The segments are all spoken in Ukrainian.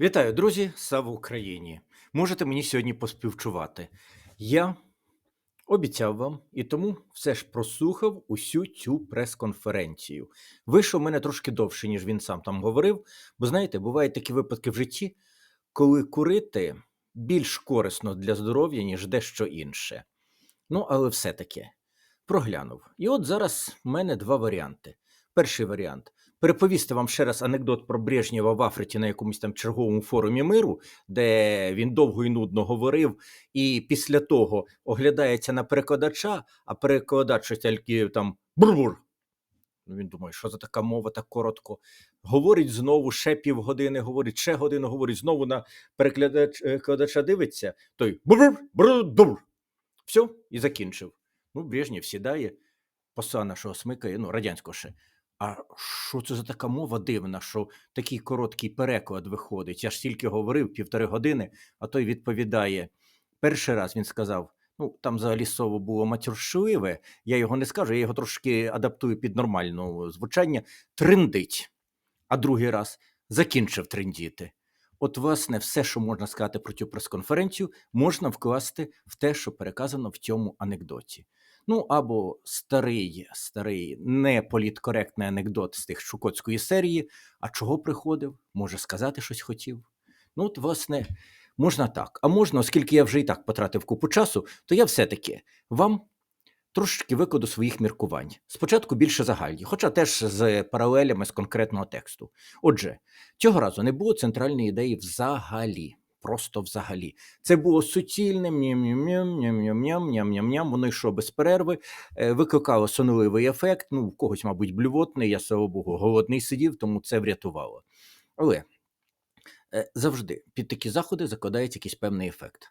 Вітаю, друзі! Слава Україні! Можете мені сьогодні поспівчувати. Я обіцяв вам і тому все ж прослухав усю цю прес-конференцію. Вийшов мене трошки довше, ніж він сам там говорив. Бо знаєте, бувають такі випадки в житті, коли курити більш корисно для здоров'я, ніж дещо інше. Ну, але все-таки проглянув. І от зараз в мене два варіанти. Перший варіант переповісти вам ще раз анекдот про Брежнєва в Африці на якомусь там черговому форумі миру, де він довго і нудно говорив, і після того оглядається на перекладача, а перекладач щось тільки там бур-бур. Ну, він думає, що за така мова так коротко. Говорить знову, ще півгодини говорить, ще годину говорить, знову на перекладач- перекладача дивиться, той бур бур Все, і закінчив. Ну, Брежнєв сідає, поса нашого смикає, ну, радянського ще. А що це за така мова дивна, що такий короткий переклад виходить? Я ж тільки говорив півтори години, а той відповідає. Перший раз він сказав: ну, там взагалі слово було матюршливе, я його не скажу, я його трошки адаптую під нормальне звучання. Триндить. А другий раз закінчив триндіти. От, власне, все, що можна сказати про цю прес-конференцію, можна вкласти в те, що переказано в цьому анекдоті. Ну або старий, старий неполіткоректний анекдот з тих Шукотської серії. А чого приходив? Може сказати щось хотів. Ну, от, власне, можна так. А можна, оскільки я вже і так потратив купу часу, то я все-таки вам трошечки викладу своїх міркувань. Спочатку більше загальні, хоча теж з паралелями з конкретного тексту. Отже, цього разу не було центральної ідеї взагалі. Просто взагалі. Це було суцільне ням-ням-ням, ням-ням-ням, ням-ням-ням, воно йшло без перерви, е, викликало сонливий ефект, ну, в когось, мабуть, блювотний, я, слава Богу, голодний сидів, тому це врятувало. Але е, завжди під такі заходи закладається якийсь певний ефект.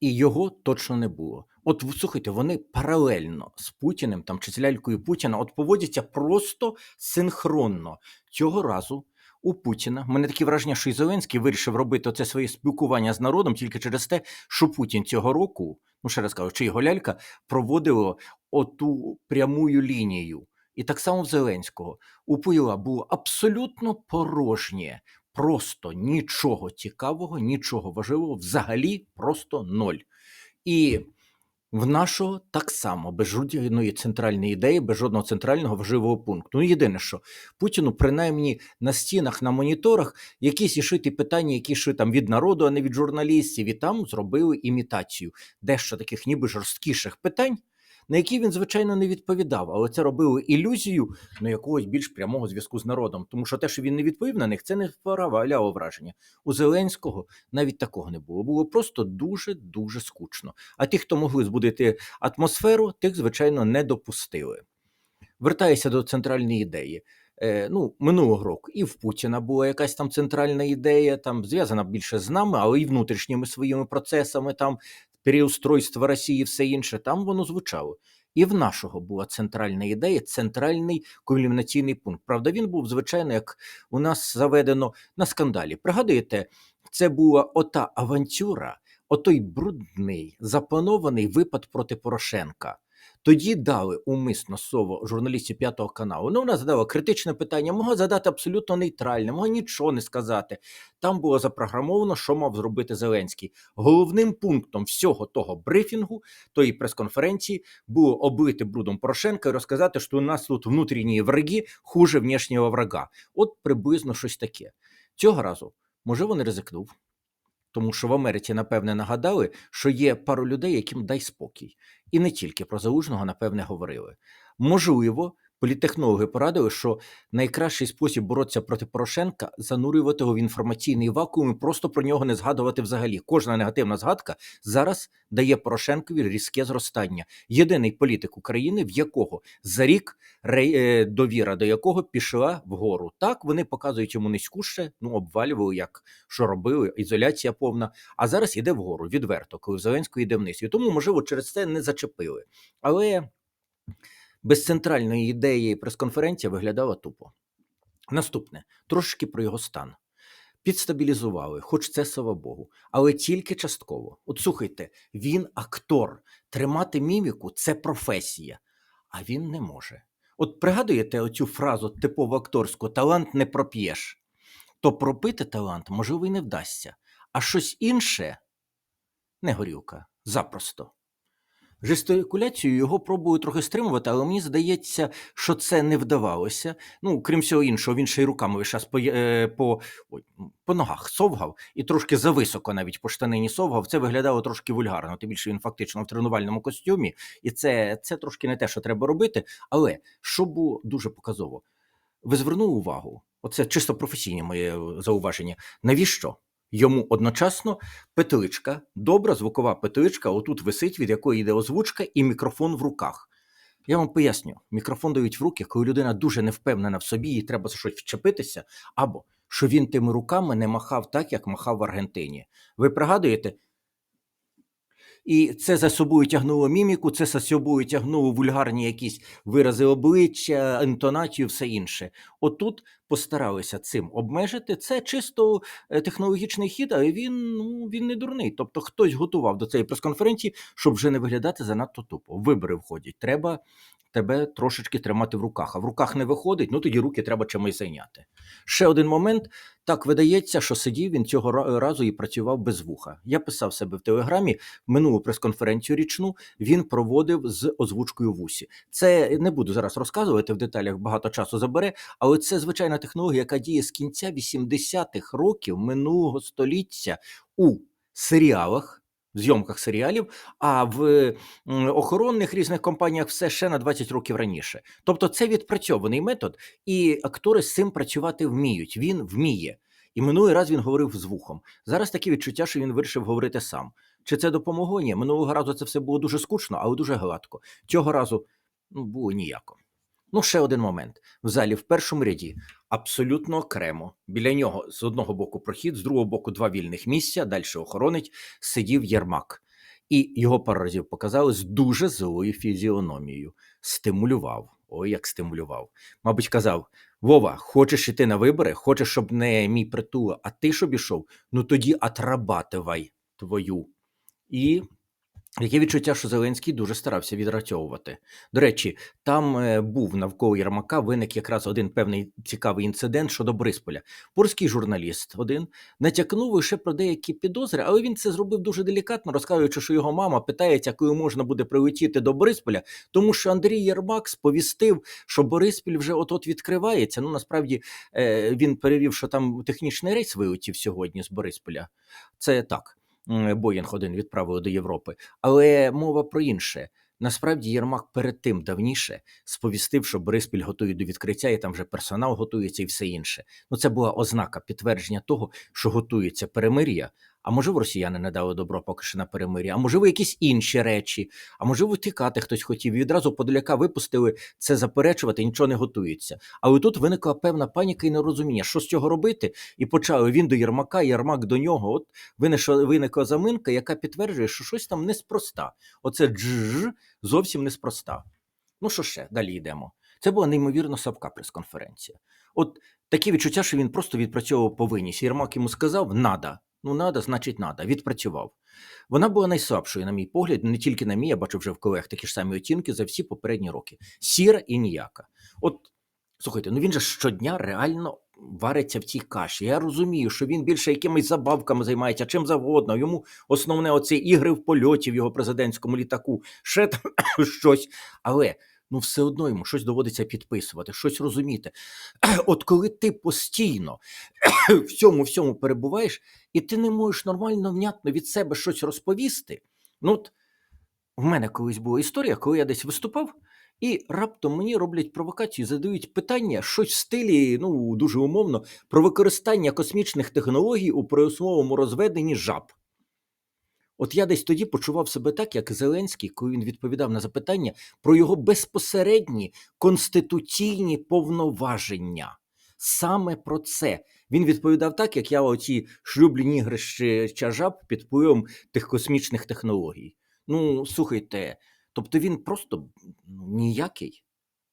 І його точно не було. От слухайте, вони паралельно з Путіним там чи з лялькою Путіна от поводяться просто синхронно. Цього разу у Путіна. мене таке враження, що і Зеленський вирішив робити це своє спілкування з народом тільки через те, що Путін цього року, ну ще раз кажу, чи його лялька проводило оту прямую лінію. І так само в Зеленського у Пуїла було абсолютно порожнє, просто нічого цікавого, нічого важливого, взагалі просто ноль. І в нашого так само без жодної центральної ідеї, без жодного центрального важливого пункту. Ну, єдине, що Путіну, принаймні на стінах, на моніторах, якісь ішити питання, які йшли там від народу, а не від журналістів, і там зробили імітацію дещо таких ніби жорсткіших питань, на які він, звичайно, не відповідав, але це робило ілюзію ну, якогось більш прямого зв'язку з народом. Тому що те, що він не відповів на них, це не вправляло враження. У Зеленського навіть такого не було. Було просто дуже дуже скучно. А ті, хто могли збудити атмосферу, тих, звичайно, не допустили. Вертаюся до центральної ідеї. Е, ну, минулого року і в Путіна була якась там центральна ідея, там зв'язана більше з нами, але і внутрішніми своїми процесами, там переустройство Росії, все інше. Там воно звучало. І в нашого була центральна ідея, центральний кульмінаційний пункт. Правда, він був, звичайно, як у нас заведено на скандалі. Пригадуєте, це була ота авантюра, отой брудний, запланований випад проти Порошенка. Тоді дали умисно слово журналістів п'ятого каналу. Ну, вона задала критичне питання, могла задати абсолютно нейтральне, могла нічого не сказати. Там було запрограмовано, що мав зробити Зеленський. Головним пунктом всього того брифінгу, тої прес-конференції, було облити брудом Порошенка і розказати, що у нас тут внутрішні враги хуже внішнього врага. От приблизно щось таке. Цього разу, можливо, не ризикнув. Тому що в Америці, напевне, нагадали, що є пару людей, яким дай спокій. І не тільки про залужного, напевне, говорили. Можливо, політтехнологи порадили, що найкращий спосіб боротися проти Порошенка занурювати його в інформаційний вакуум і просто про нього не згадувати взагалі. Кожна негативна згадка зараз дає Порошенкові різке зростання. Єдиний політик України, в якого за рік е, довіра до якого пішла вгору. Так вони показують йому низьку ще, ну обвалювали, як що робили, ізоляція повна. А зараз іде вгору відверто, коли Зеленського йде вниз. І тому, можливо, через це не зачепили. Але без центральної ідеї прес-конференція виглядала тупо. Наступне трошки про його стан. Підстабілізували, хоч це слава Богу, але тільки частково. От слухайте, він актор. Тримати міміку це професія, а він не може. От пригадуєте оцю фразу типово акторську талант не проп'єш. то пропити талант, можливо, і не вдасться. А щось інше не горілка. Запросто. Жестикуляцію його пробую трохи стримувати, але мені здається, що це не вдавалося. Ну, крім всього іншого, він ще й руками весь час по, е, по, ой, по ногах совгав і трошки зависоко навіть по штанині совгав. Це виглядало трошки вульгарно. Тим більше він фактично в тренувальному костюмі, і це, це трошки не те, що треба робити. Але що було дуже показово, ви звернули увагу, оце чисто професійне моє зауваження. Навіщо? Йому одночасно петличка, добра звукова петличка, отут висить, від якої йде озвучка, і мікрофон в руках. Я вам поясню: мікрофон дають в руки, коли людина дуже не впевнена в собі, їй треба за щось вчепитися, або що він тими руками не махав так, як махав в Аргентині. Ви пригадуєте? І це за собою тягнуло міміку, це за собою тягнуло вульгарні якісь вирази обличчя, інтонацію, все інше. Отут постаралися цим обмежити. Це чисто е, технологічний хід, але він ну він не дурний. Тобто хтось готував до цієї прес-конференції, щоб вже не виглядати занадто тупо. Вибори входять. Треба тебе трошечки тримати в руках. А в руках не виходить, ну тоді руки треба чимось зайняти. Ще один момент. Так видається, що сидів він цього разу і працював без вуха. Я писав себе в телеграмі минулу прес-конференцію річну. Він проводив з озвучкою в усі. Це не буду зараз розказувати в деталях, багато часу забере, але це звичайна технологія, яка діє з кінця 80-х років минулого століття у серіалах. В зйомках серіалів, а в охоронних різних компаніях все ще на 20 років раніше. Тобто це відпрацьований метод, і актори з цим працювати вміють. Він вміє. І минулий раз він говорив з вухом. Зараз таке відчуття, що він вирішив говорити сам. Чи це допомогло? Ні. Минулого разу це все було дуже скучно, але дуже гладко. Цього разу ну, було ніяко. Ну, ще один момент. В залі в першому ряді абсолютно окремо. Біля нього з одного боку прохід, з другого боку два вільних місця, далі охоронить, сидів Єрмак. І його пару разів показали з дуже злою фізіономією. Стимулював. Ой, як стимулював. Мабуть, казав: Вова, хочеш іти на вибори, хочеш, щоб не мій притула, а ти щоб ішов, ну тоді отрабативай твою. І Яке відчуття, що Зеленський дуже старався відрацьовувати. До речі, там е, був навколо Єрмака виник якраз один певний цікавий інцидент щодо Борисполя. Польський журналіст один натякнув лише про деякі підозри, але він це зробив дуже делікатно, розказуючи, що його мама питається, коли можна буде прилетіти до Борисполя, тому що Андрій Єрмак сповістив, що Бориспіль вже от-от відкривається. Ну насправді е, він перевів, що там технічний рейс вилетів сьогодні з Борисполя. Це так. Боїнг один відправили до Європи. Але мова про інше. Насправді Єрмак перед тим давніше сповістив, що Бориспіль готує до відкриття, і там вже персонал готується і все інше. Ну це була ознака підтвердження того, що готується перемир'я. А можливо, росіяни не дали добро поки що на перемир'я, а можливо, якісь інші речі, а можливо, втікати хтось хотів. І відразу Подоляка випустили це заперечувати, нічого не готується. Але тут виникла певна паніка і нерозуміння, що з цього робити, і почали він до Єрмака, Єрмак до нього. От виникла заминка, яка підтверджує, що щось там неспроста. Оце дж зовсім неспроста. Ну що ще, далі йдемо. Це була неймовірно савка прес-конференція. От таке відчуття, що він просто відпрацьовував повинність. Єрмак йому сказав надо. Ну, надо, значить, надо. Відпрацював. Вона була найслабшою, на мій погляд, не тільки на мій, я бачу вже в колег такі ж самі оцінки за всі попередні роки. Сіра і ніяка. От слухайте, ну він же щодня реально вариться в цій каші. Я розумію, що він більше якимись забавками займається, чим завгодно. Йому основне оце ігри в польоті в його президентському літаку, ще там щось. Але ну все одно йому щось доводиться підписувати, щось розуміти. От коли ти постійно в цьому всьому перебуваєш, і ти не можеш нормально, внятно від себе щось розповісти. Ну, от в мене колись була історія, коли я десь виступав, і раптом мені роблять провокацію, задають питання, щось в стилі, ну дуже умовно, про використання космічних технологій у приосмовому розведенні жаб. От я десь тоді почував себе так, як Зеленський, коли він відповідав на запитання про його безпосередні конституційні повноваження. Саме про це він відповідав так, як я оці шлюблені ігрища жаб під впливом тих космічних технологій. Ну, слухайте, тобто він просто ну, ніякий.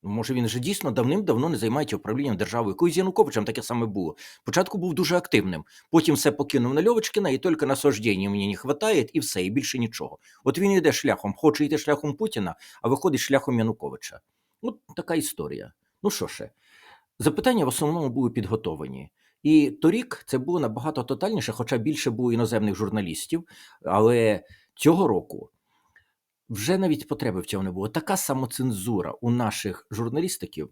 Може, він вже дійсно давним-давно не займається управлінням державою. Коли з Януковичем таке саме було. Спочатку був дуже активним, потім все покинув на Льовочкина, і тільки насаждення мені не вистачає, і все, і більше нічого. От він йде шляхом, хоче йти шляхом Путіна, а виходить шляхом Януковича. От така історія. Ну що ще? Запитання в основному були підготовлені. І торік це було набагато тотальніше, хоча більше було іноземних журналістів. Але цього року вже навіть потреби в цьому не було. Така самоцензура у наших журналістиків,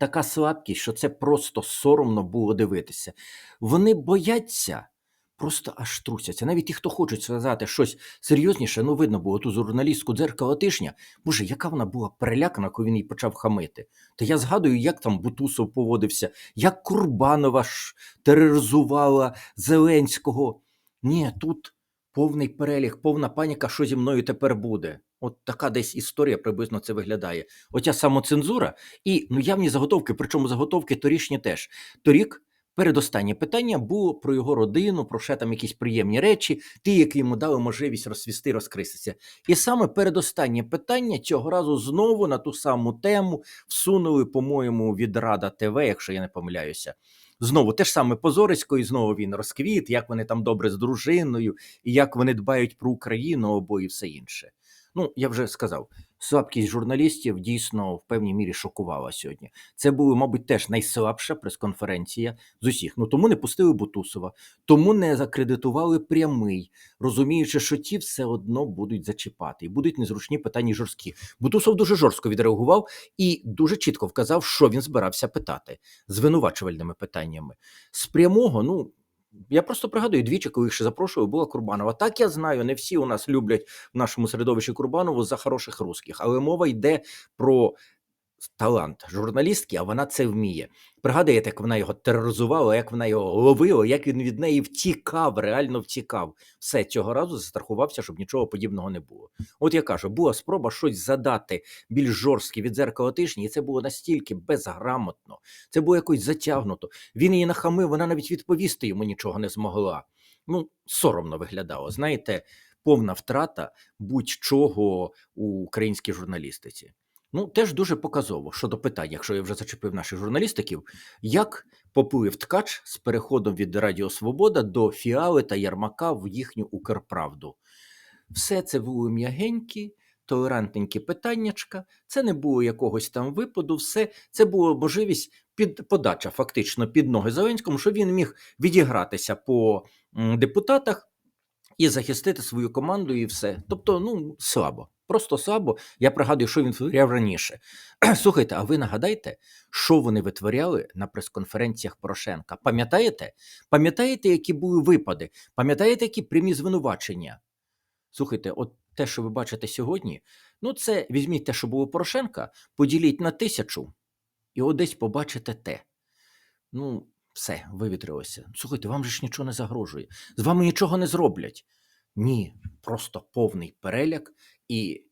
така слабкість, що це просто соромно було дивитися. Вони бояться. Просто аж трусяться. Навіть ті, хто хочуть сказати щось серйозніше, ну видно було ту журналістку дзеркало тижня. Боже, яка вона була перелякана, коли він їй почав хамити. Та я згадую, як там Бутусов поводився, як Курбанова ж тероризувала Зеленського. Ні, тут повний перелік, повна паніка, що зі мною тепер буде. От така десь історія приблизно це виглядає. Оця самоцензура і ну явні заготовки, причому заготовки торішні теж. Торік передостаннє питання було про його родину, про ще там якісь приємні речі, ті, які йому дали можливість розсвісти, розкритися. І саме передостаннє питання цього разу знову на ту саму тему всунули, по-моєму, від Рада ТВ, якщо я не помиляюся. Знову те ж саме Позорисько, і знову він розквіт, як вони там добре з дружиною, і як вони дбають про Україну обоє і все інше. Ну, я вже сказав, слабкість журналістів дійсно в певній мірі шокувала сьогодні. Це була, мабуть, теж найслабша прес-конференція з усіх. Ну тому не пустили Бутусова, тому не закредитували прямий, розуміючи, що ті все одно будуть зачіпати і будуть незручні питання жорсткі. Бутусов дуже жорстко відреагував і дуже чітко вказав, що він збирався питати звинувачувальними питаннями. З прямого, ну. Я просто пригадую двічі, коли їх ще запрошував, була Курбанова. Так я знаю, не всі у нас люблять в нашому середовищі Курбанову за хороших русських, але мова йде про талант журналістки, а вона це вміє. Пригадуєте, як вона його тероризувала, як вона його ловила, як він від неї втікав, реально втікав. Все цього разу застрахувався, щоб нічого подібного не було. От я кажу, була спроба щось задати більш жорстке від зеркала тижні, і це було настільки безграмотно, це було якось затягнуто. Він її нахамив, вона навіть відповісти йому нічого не змогла. Ну, соромно виглядало. Знаєте, повна втрата будь-чого у українській журналістиці. Ну, теж дуже показово щодо питань, якщо я вже зачепив наших журналістиків, як поплив ткач з переходом від Радіо Свобода до Фіали та Ярмака в їхню Укрправду. Все це були м'ягенькі, толерантненькі питаннячка, це не було якогось там випаду, все це було можливість під подача фактично під ноги Зеленському, що він міг відігратися по депутатах і захистити свою команду, і все. Тобто, ну слабо. Просто слабо. Я пригадую, що він витворяв раніше. Слухайте, а ви нагадайте, що вони витворяли на прес-конференціях Порошенка? Пам'ятаєте? Пам'ятаєте, які були випади? Пам'ятаєте, які прямі звинувачення? Слухайте, от те, що ви бачите сьогодні, ну це візьміть те, що було Порошенка, поділіть на тисячу, і от десь побачите те. Ну, все, вивітрилося. Слухайте, вам же ж нічого не загрожує. З вами нічого не зроблять. Ні, просто повний переляк і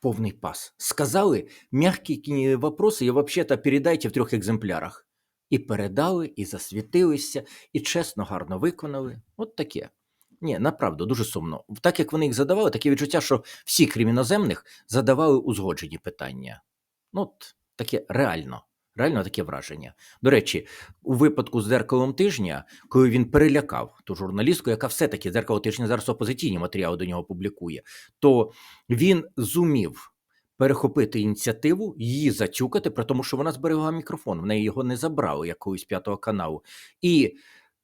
повний пас. Сказали, м'які вопроси, і взагалі передайте в трьох екземплярах. І передали, і засвітилися, і чесно, гарно виконали. От таке. Ні, направду, дуже сумно. Так як вони їх задавали, таке відчуття, що всі, крім іноземних, задавали узгоджені питання. Ну, от таке реально. Реально таке враження. До речі, у випадку з дзеркалом тижня, коли він перелякав ту журналістку, яка все-таки дзеркало тижня зараз опозиційні матеріали до нього публікує, то він зумів перехопити ініціативу, її затюкати, при тому, що вона зберегла мікрофон. В неї його не забрали, як колись п'ятого каналу. І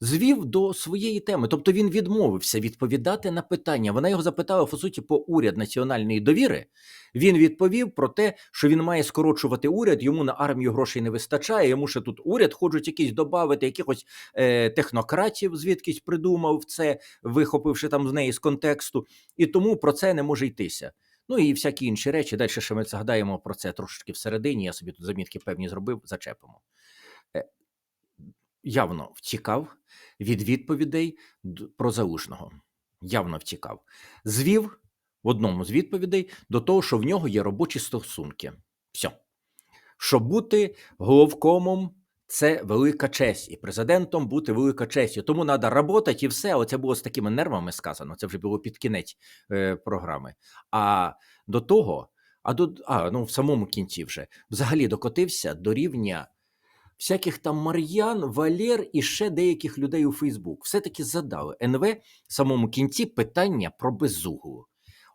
звів до своєї теми. Тобто він відмовився відповідати на питання. Вона його запитала по суті по уряд національної довіри. Він відповів про те, що він має скорочувати уряд. Йому на армію грошей не вистачає. Йому ще тут уряд хочуть якісь додати, якихось е, технократів, звідкись придумав це, вихопивши там з неї з контексту, і тому про це не може йтися. Ну і всякі інші речі. Далі ще ми згадаємо про це трошечки всередині. Я собі тут замітки певні зробив, зачепимо. Явно втікав від відповідей про залужного. Явно втікав. Звів в одному з відповідей до того, що в нього є робочі стосунки. Все. Що бути головкомом це велика честь, і президентом бути велика честь. Тому треба працювати і все. Оце було з такими нервами сказано. Це вже було під кінець е, програми. А до того, а до а, ну в самому кінці вже взагалі докотився до рівня всяких там Мар'ян, Валєр і ще деяких людей у Фейсбук. Все-таки задали НВ в самому кінці питання про безуглу.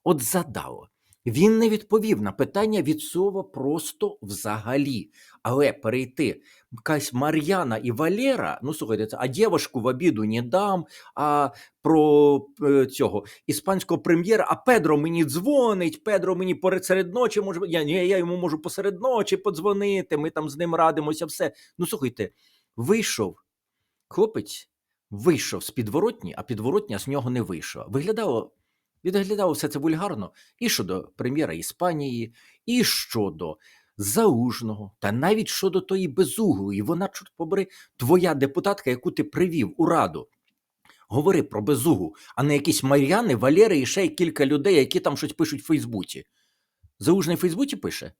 От задало. Він не відповів на питання від слова просто взагалі. Але перейти якась Мар'яна і Валера, ну слухайте, це, а дівчинку в обіду не дам, а про е, цього іспанського прем'єра, а Педро мені дзвонить, Педро мені посеред ночі може, я, я, я йому можу посеред ночі подзвонити, ми там з ним радимося, все. Ну слухайте, вийшов хлопець, вийшов з підворотні, а підворотня з нього не вийшла. Виглядало, відглядало все це вульгарно і щодо прем'єра Іспанії, і щодо Заужного, та навіть щодо тої безуглої, вона, чорт побери, твоя депутатка, яку ти привів у раду. Говори про безугу, а не якісь Мар'яни, Валери і ще й кілька людей, які там щось пишуть в Фейсбуці. Заужний в Фейсбуці пише?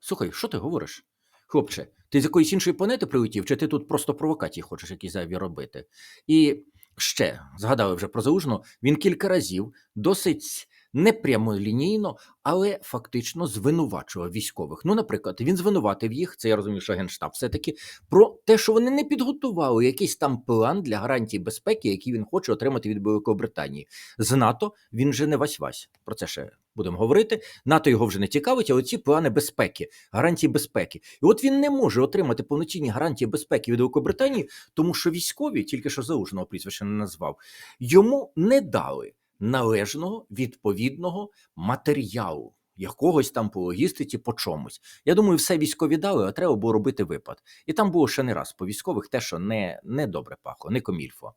Слухай, що ти говориш? Хлопче, ти з якоїсь іншої планети прилетів, чи ти тут просто провокації хочеш якісь зайві робити? І ще згадали вже про Заужного, він кілька разів досить непрямолінійно, але фактично звинувачував військових. Ну, наприклад, він звинуватив їх, це я розумію, що генштаб все-таки, про те, що вони не підготували якийсь там план для гарантії безпеки, який він хоче отримати від Великобританії. З НАТО він же не вась-вась. Про це ще будемо говорити. НАТО його вже не цікавить, але ці плани безпеки, гарантії безпеки. І от він не може отримати повноцінні гарантії безпеки від Великобританії, тому що військові, тільки що заужного прізвища не назвав, йому не дали належного відповідного матеріалу. Якогось там по логістиці, по чомусь. Я думаю, все військові дали, а треба було робити випад. І там було ще не раз по військових те, що не, не добре пахло, не комільфо.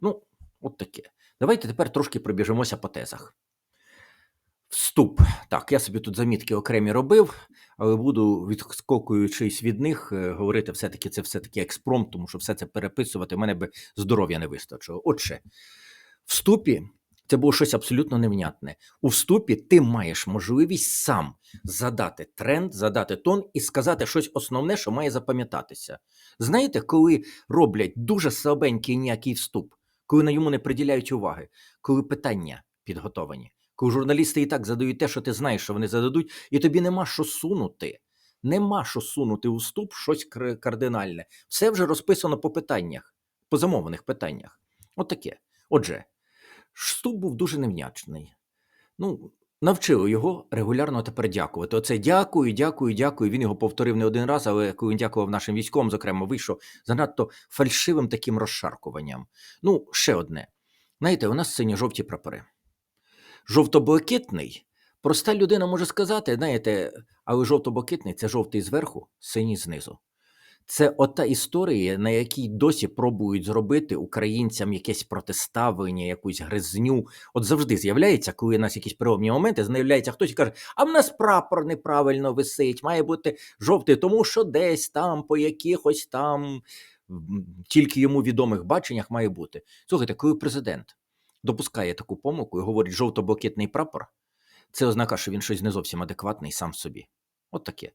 Ну, от таке. Давайте тепер трошки пробіжимося по тезах. Вступ. Так, я собі тут замітки окремі робив, але буду, відскокуючись від них, е, говорити все-таки це все-таки експромт, тому що все це переписувати, в мене би здоров'я не вистачило. Отже, вступі це було щось абсолютно невнятне. У вступі ти маєш можливість сам задати тренд, задати тон і сказати щось основне, що має запам'ятатися. Знаєте, коли роблять дуже слабенький ніякий вступ, коли на йому не приділяють уваги, коли питання підготовані, коли журналісти і так задають те, що ти знаєш, що вони зададуть, і тобі нема що сунути. Нема що сунути у вступ щось кардинальне. Все вже розписано по питаннях, по замовлених питаннях. От. Отже, Вступ був дуже невнячний. Ну, навчили його регулярно тепер дякувати. Оце дякую, дякую, дякую. Він його повторив не один раз, але коли він дякував нашим військовим, зокрема, вийшов занадто фальшивим таким розшаркуванням. Ну, ще одне. Знаєте, у нас сині жовті прапори. Жовто-блакитний. Проста людина може сказати, знаєте, але жовто-блакитний це жовтий зверху, синій знизу. Це ота історія, на якій досі пробують зробити українцям якесь протиставлення, якусь гризню. От завжди з'являється, коли у нас якісь переломні моменти, з'являється хтось і каже, а в нас прапор неправильно висить, має бути жовтий, тому що десь там, по якихось там тільки йому відомих баченнях має бути. Слухайте, коли президент допускає таку помилку і говорить жовто-блакитний прапор, це ознака, що він щось не зовсім адекватний сам собі. От таке.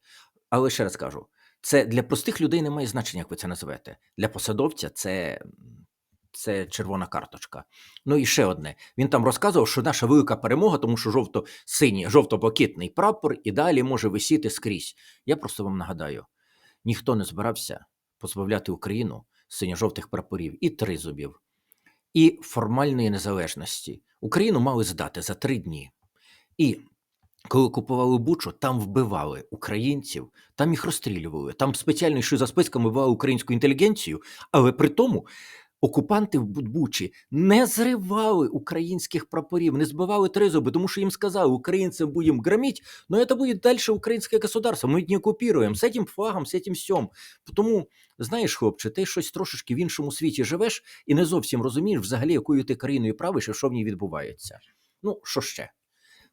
Але ще раз кажу: це для простих людей не має значення, як ви це називете. Для посадовця це, це червона карточка. Ну і ще одне. Він там розказував, що наша велика перемога, тому що жовто-синій, жовто-блакитний прапор і далі може висіти скрізь. Я просто вам нагадаю: ніхто не збирався позбавляти Україну синьо-жовтих прапорів і тризубів, і формальної незалежності. Україну мали здати за три дні. І коли купували Бучу, там вбивали українців, там їх розстрілювали, там спеціально йшли за списками вбивали українську інтелігенцію, але при тому окупанти в Бу- Бучі не зривали українських прапорів, не збивали тризуби, тому що їм сказали, українцям будемо громити, но це буде далі українське государство, ми не окупуємо, з цим флагом, з цим сьом. Тому, знаєш, хлопче, ти щось трошечки в іншому світі живеш і не зовсім розумієш взагалі, якою ти країною правиш і що в ній відбувається. Ну, що ще?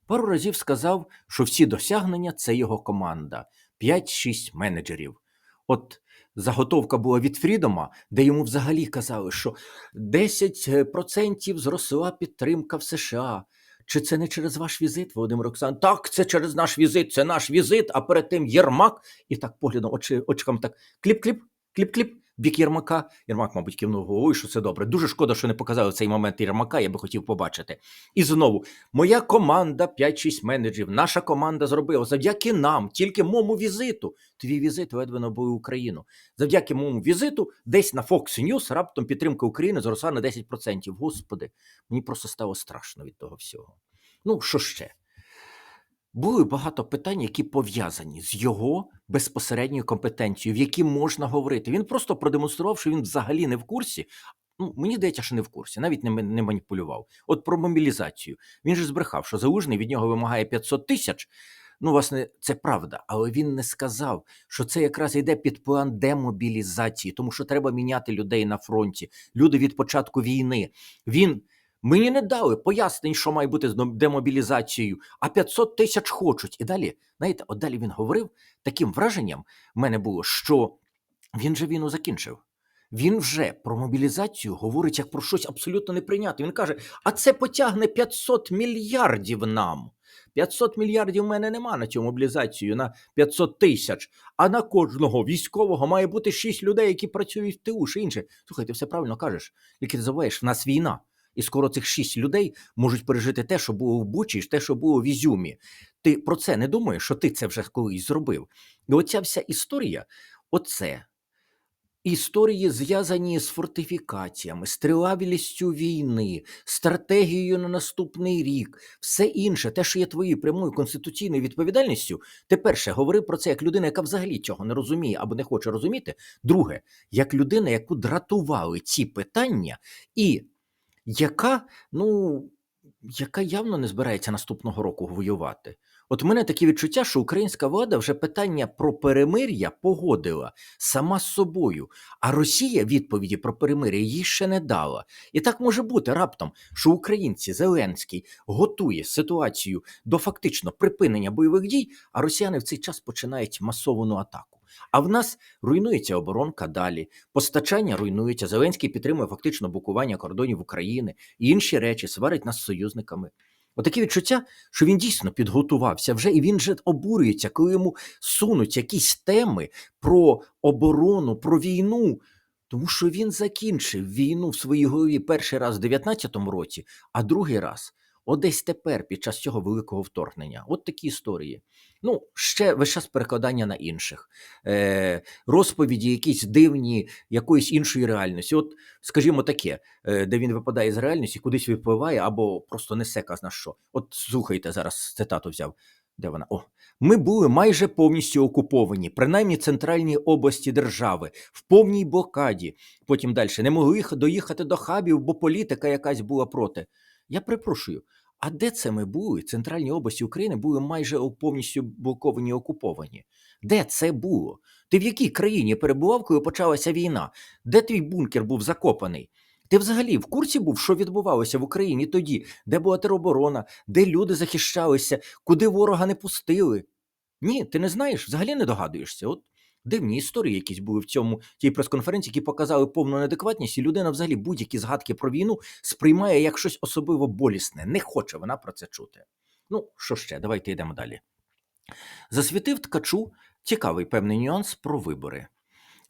Пару разів сказав, що всі досягнення це його команда, 5-6 менеджерів. От заготовка була від Фрідома, де йому взагалі казали, що 10% зросла підтримка в США. Чи це не через ваш візит, Володимир Оксан? Так, це через наш візит, це наш візит, а перед тим Єрмак. І так поглядом очі, очкам так кліп-кліп, кліп-кліп, бік Єрмака. Єрмак, мабуть, кивнув головою, що це добре. Дуже шкода, що не показали цей момент Єрмака, я би хотів побачити. І знову, моя команда, 5-6 менеджерів, наша команда зробила завдяки нам, тільки моєму візиту. Твій візит ледве набув Україну. Завдяки моєму візиту, десь на Fox News раптом підтримка України зросла на 10%. Господи, мені просто стало страшно від того всього. Ну, що ще? Були багато питань, які пов'язані з його безпосередньою компетенцією, в які можна говорити. Він просто продемонстрував, що він взагалі не в курсі. Ну, мені здається, що не в курсі, навіть не, не маніпулював. От про мобілізацію. Він же збрехав, що залужний від нього вимагає 500 тисяч. Ну, власне, це правда, але він не сказав, що це якраз йде під план демобілізації, тому що треба міняти людей на фронті. Люди від початку війни. Він мені не дали пояснень, що має бути з демобілізацією, а 500 тисяч хочуть. І далі, знаєте, от далі він говорив таким враженням в мене було, що він же війну закінчив. Він вже про мобілізацію говорить як про щось абсолютно неприйняте. Він каже: а це потягне 500 мільярдів нам. 500 мільярдів в мене нема на цю мобілізацію на 500 тисяч. А на кожного військового має бути 6 людей, які працюють в ТУ, ще інше. Слухай, ти все правильно кажеш. Тільки ти забуваєш, в нас війна. І скоро цих 6 людей можуть пережити те, що було в Бучі, те, що було в Ізюмі. Ти про це не думаєш, що ти це вже колись зробив. І оця вся історія, оце Історії зв'язані з фортифікаціями, з тривалістю війни, стратегією на наступний рік, все інше, те, що є твоєю прямою конституційною відповідальністю. Ти перше говори про це як людина, яка взагалі цього не розуміє або не хоче розуміти. Друге, як людина, яку дратували ці питання, і яка, ну, яка явно не збирається наступного року воювати. От мене таке відчуття, що українська влада вже питання про перемир'я погодила сама з собою, а Росія відповіді про перемир'я їй ще не дала. І так може бути раптом, що українці Зеленський готує ситуацію до фактично припинення бойових дій, а росіяни в цей час починають масовану атаку. А в нас руйнується оборонка далі, постачання руйнується. Зеленський підтримує фактично блокування кордонів України і інші речі сварить нас з союзниками. Отаке відчуття, що він дійсно підготувався вже, і він же обурюється, коли йому сунуть якісь теми про оборону, про війну. Тому що він закінчив війну в своїй голові перший раз в 19-му році, а другий раз от десь тепер, під час цього великого вторгнення. От такі історії. Ну, ще весь час перекладання на інших, е, розповіді, якісь дивні якоїсь іншої реальності. От, скажімо, таке, е, де він випадає з реальності, кудись випливає або просто несе казна що. От слухайте, зараз цитату взяв. Де вона? О, ми були майже повністю окуповані, принаймні центральній області держави, в повній блокаді. Потім далі не могли доїхати до хабів, бо політика якась була проти. Я припрошую, а де це ми були? Центральні області України були майже повністю блоковані і окуповані. Де це було? Ти в якій країні перебував, коли почалася війна? Де твій бункер був закопаний? Ти взагалі в курсі був, що відбувалося в Україні тоді, де була тероборона, де люди захищалися, куди ворога не пустили? Ні, ти не знаєш, взагалі не догадуєшся. От дивні історії якісь були в цьому тій прес-конференції, які показали повну неадекватність, і людина взагалі будь-які згадки про війну сприймає як щось особливо болісне. Не хоче вона про це чути. Ну, що ще, давайте йдемо далі. Засвітив ткачу цікавий певний нюанс про вибори.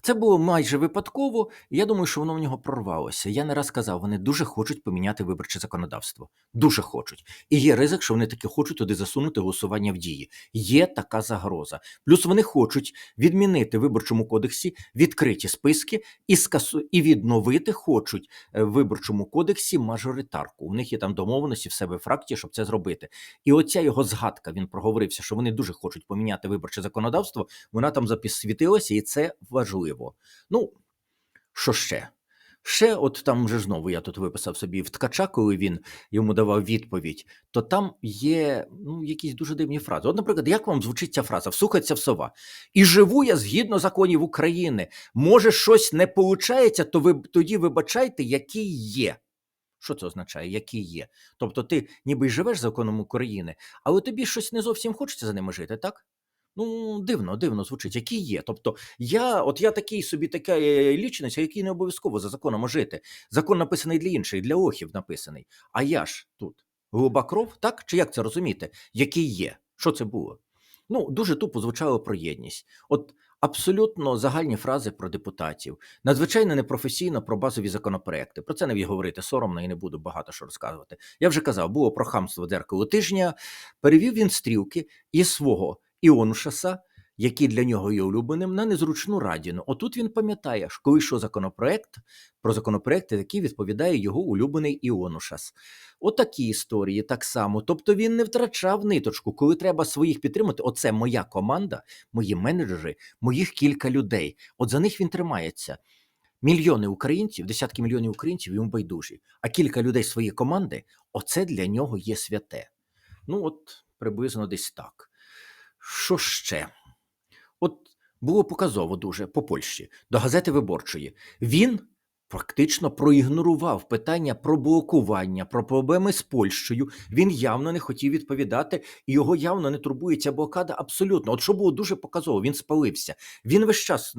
Це було майже випадково, я думаю, що воно в нього прорвалося. Я не раз казав, вони дуже хочуть поміняти виборче законодавство. Дуже хочуть. І є ризик, що вони таки хочуть туди засунути голосування в дії. Є така загроза. Плюс вони хочуть відмінити в виборчому кодексі відкриті списки і скасу і відновити хочуть е, в виборчому кодексі мажоритарку. У них є там домовленості в себе фракції, щоб це зробити. І оця його згадка він проговорився, що вони дуже хочуть поміняти виборче законодавство. Вона там запісвітилася, і це важливо. Ну, що ще? Ще, от там вже знову я тут виписав собі в ткача, коли він йому давав відповідь, то там є ну, якісь дуже дивні фрази. От, наприклад, як вам звучить ця фраза? Вслухаться в сова. І живу я згідно законів України. Може, щось не получається, то ви тоді вибачайте, який є. Що це означає, який є? Тобто ти ніби й живеш законом України, але тобі щось не зовсім хочеться за ними жити, так? Ну, дивно, дивно звучить, який є. Тобто, я, от я такий собі така лічність, який не обов'язково за законом жити. Закон написаний для інших, для охів написаний. А я ж тут голуба кров, так? Чи як це розуміти? Який є? Що це було? Ну, дуже тупо звучало про єдність. От абсолютно загальні фрази про депутатів, надзвичайно непрофесійно про базові законопроекти. Про це не говорити соромно і не буду багато що розказувати. Я вже казав, було про хамство дзеркало тижня. Перевів він стрілки із свого Іонушаса який для нього є улюбленим, на незручну радіну. Отут він пам'ятає, коли йшов законопроект про законопроект, який відповідає його улюблений Іонушас. Отакі історії так само. Тобто він не втрачав ниточку, коли треба своїх підтримати. Оце моя команда, мої менеджери, моїх кілька людей. От за них він тримається. Мільйони українців, десятки мільйонів українців йому байдужі, а кілька людей своєї команди оце для нього є святе. Ну, от приблизно десь так. Що ще? От було показово дуже по Польщі до газети Виборчої. Він практично проігнорував питання про блокування, про проблеми з Польщею. Він явно не хотів відповідати, і його явно не турбує ця блокада. Абсолютно, от що було дуже показово, він спалився. Він весь час,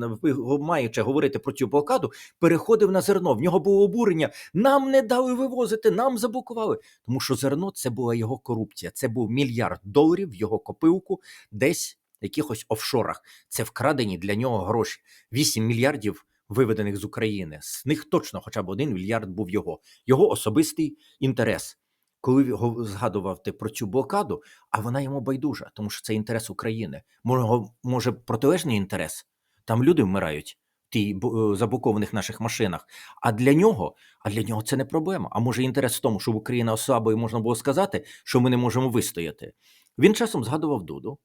маючи говорити про цю блокаду, переходив на зерно. В нього було обурення. Нам не дали вивозити, нам заблокували. Тому що зерно це була його корупція. Це був мільярд доларів в його копилку, десь якихось офшорах. Це вкрадені для нього гроші. 8 мільярдів виведених з України. З них точно хоча б один мільярд був його. Його особистий інтерес. Коли згадував ти про цю блокаду, а вона йому байдужа, тому що це інтерес України. Може, може протилежний інтерес. Там люди вмирають тій е, заблокованих наших машинах. А для нього, а для нього це не проблема. А може інтерес в тому, щоб Україна ослабла і можна було сказати, що ми не можемо вистояти. Він часом згадував Дуду,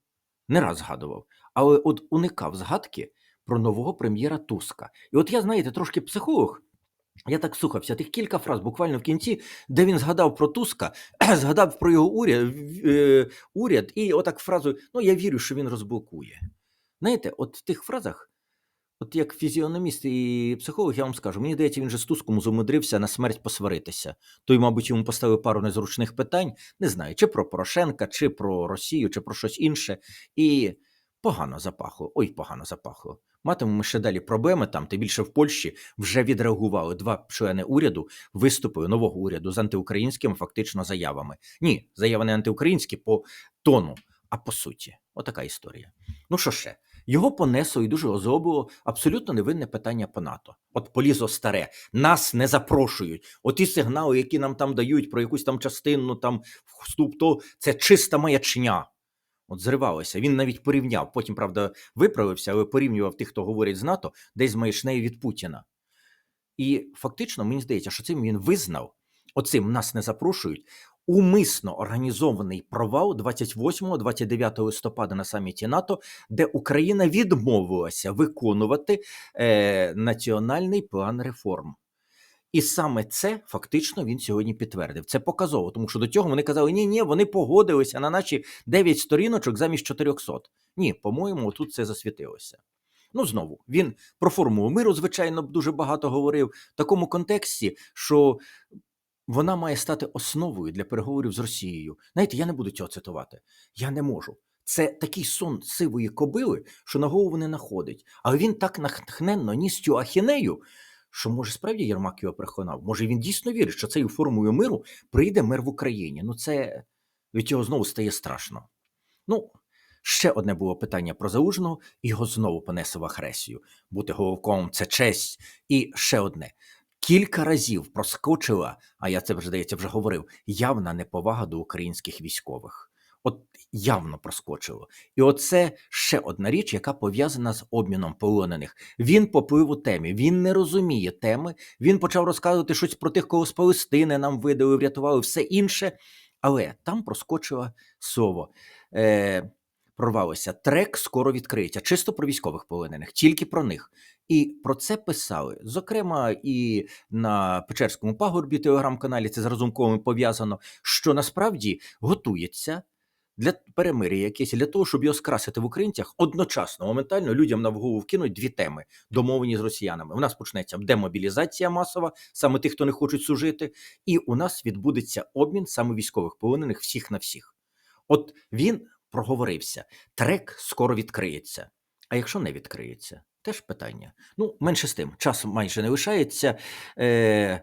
не раз згадував, але от уникав згадки про нового прем'єра Туска. І от я, знаєте, трошки психолог. Я так слухався тих кілька фраз буквально в кінці, де він згадав про Туска, згадав про його уряд, е, уряд і отак фразу: ну я вірю, що він розблокує. Знаєте, от в тих фразах, от як фізіономіст і психолог, я вам скажу, мені здається, він же з Туском зумудрився на смерть посваритися. Той, мабуть, йому поставив пару незручних питань, не знаю, чи про Порошенка, чи про Росію, чи про щось інше. І погано запахло. Ой, погано запахло. Матимемо ще далі проблеми там, тим більше в Польщі вже відреагували два члени уряду, виступили нового уряду з антиукраїнськими фактично заявами. Ні, заяви не антиукраїнські по тону, а по суті. Отака історія. Ну що ще? Його понесло і дуже озлобило абсолютно невинне питання по НАТО. От полізо старе, нас не запрошують. Оті сигнали, які нам там дають про якусь там частину, там вступ, то це чиста маячня. От зривалося. Він навіть порівняв. Потім, правда, виправився, але порівнював тих, хто говорить з НАТО, десь з маячнею від Путіна. І фактично, мені здається, що цим він визнав, оцим нас не запрошують, умисно організований провал 28-29 листопада на саміті НАТО, де Україна відмовилася виконувати е, національний план реформ. І саме це фактично він сьогодні підтвердив. Це показово, тому що до цього вони казали, ні, ні, вони погодилися на наші 9 сторіночок замість 400. Ні, по-моєму, тут це засвітилося. Ну, знову, він про формулу миру, звичайно, дуже багато говорив в такому контексті, що вона має стати основою для переговорів з Росією. Знаєте, я не буду цього цитувати. Я не можу. Це такий сон сивої кобили, що на голову не находить. Але він так натхненно ніс цю ахінею, що може справді Єрмак його переконав. Може він дійсно вірить, що цією формою миру прийде мир в Україні. Ну це від цього знову стає страшно. Ну, ще одне було питання про Залужного, його знову понесли в агресію. Бути головком це честь. І ще одне. Кілька разів проскочила, а я це вже здається вже говорив, явна неповага до українських військових. От явно проскочило. І оце ще одна річ, яка пов'язана з обміном полонених. Він поплив у темі, він не розуміє теми. Він почав розказувати щось про тих, кого з Палестини нам видали, врятували, все інше. Але там проскочило слово. Е, Прорвалося трек скоро відкриється, чисто про військових полонених, тільки про них. І про це писали. Зокрема, і на Печерському пагорбі телеграм-каналі це з Разумковим пов'язано, що насправді готується для перемир'я якесь, для того, щоб його скрасити в українцях, одночасно, моментально людям на голову вкинуть дві теми, домовлені з росіянами. У нас почнеться демобілізація масова, саме тих, хто не хочуть служити, і у нас відбудеться обмін саме військових полонених всіх на всіх. От він проговорився, трек скоро відкриється. А якщо не відкриється, теж питання. Ну, менше з тим, часу майже не лишається. Е,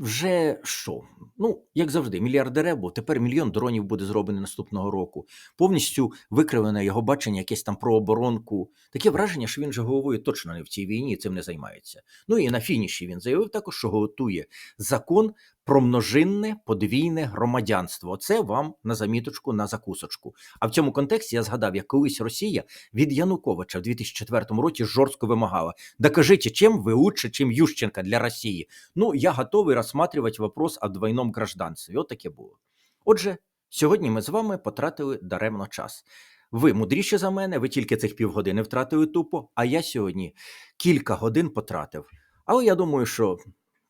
вже що? Ну, як завжди, мільярдере, бо тепер мільйон дронів буде зроблений наступного року. Повністю викривлене його бачення якесь там про оборонку. Таке враження, що він же головою точно не в цій війні і цим не займається. Ну і на фініші він заявив також, що готує закон про множинне подвійне громадянство. Оце вам на заміточку, на закусочку. А в цьому контексті я згадав, як колись Росія від Януковича в 2004 році жорстко вимагала: докажите, чим ви лучше, чим Ющенка для Росії. Ну, я готовий розсматривати вопрос о двойному гражданстві. От таке було. Отже, сьогодні ми з вами потратили даремно час. Ви мудріші за мене, ви тільки цих півгодини втратили тупо, а я сьогодні кілька годин потратив. Але я думаю, що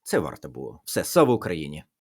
це варто було. Все, слава Україні!